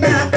back.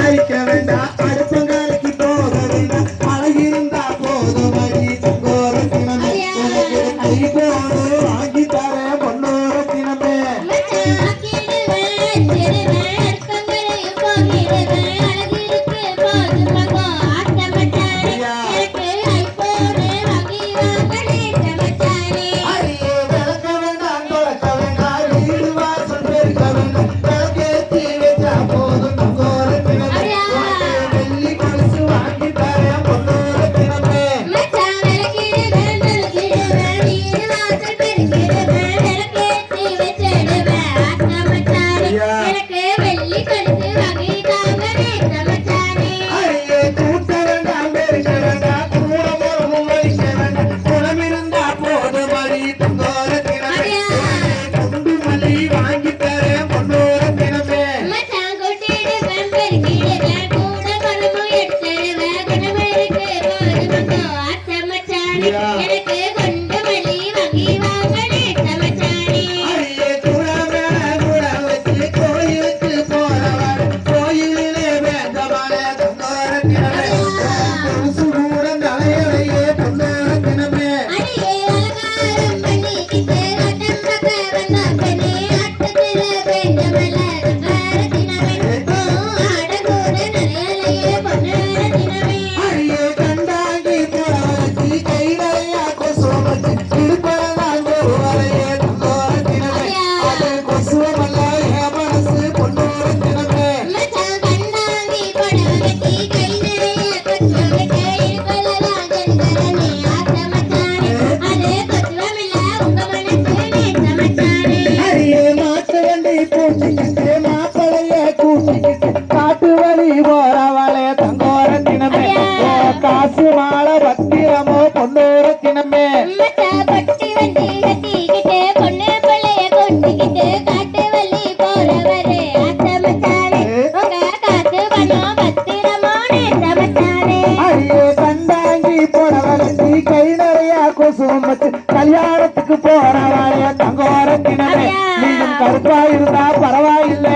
காசு மாலை பத்திரமோ பொண்ணோர தினமே. பட்டு வண்டி கட்டிக்கிட்டு பொண்ணு பிள்ளைய கொண்டுக்கிட்டு காட்டு வள்ளி போறவரு. அத்த மச்சானே உங்க காசு பணம் பத்திரமோ நேத்த மச்சானே ஐயோ சண்டாங்கி போறவரத்தி கல்யாணத்துக்கு போறவரைய தங்கோர தினமே. கருப்பா இருந்தா பரவாயில்லை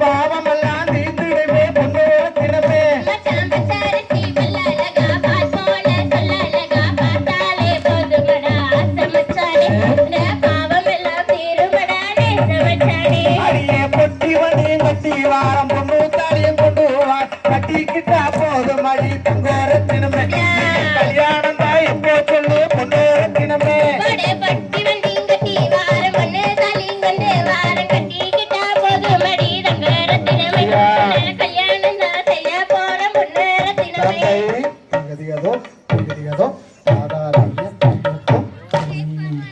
பாவமெல்லாம் தீர்த்துடுவே பொன்னோர தினமே அடியே பொட்டி வந்து கட்டி வாரம் பொண்ணு தாலியும் கொண்டு வா. கட்டிக்கிட்டா போதும் அடி தங்கோர தினமே ஐயா கல்யாணம் செய்ய போற முன்னேற தினமே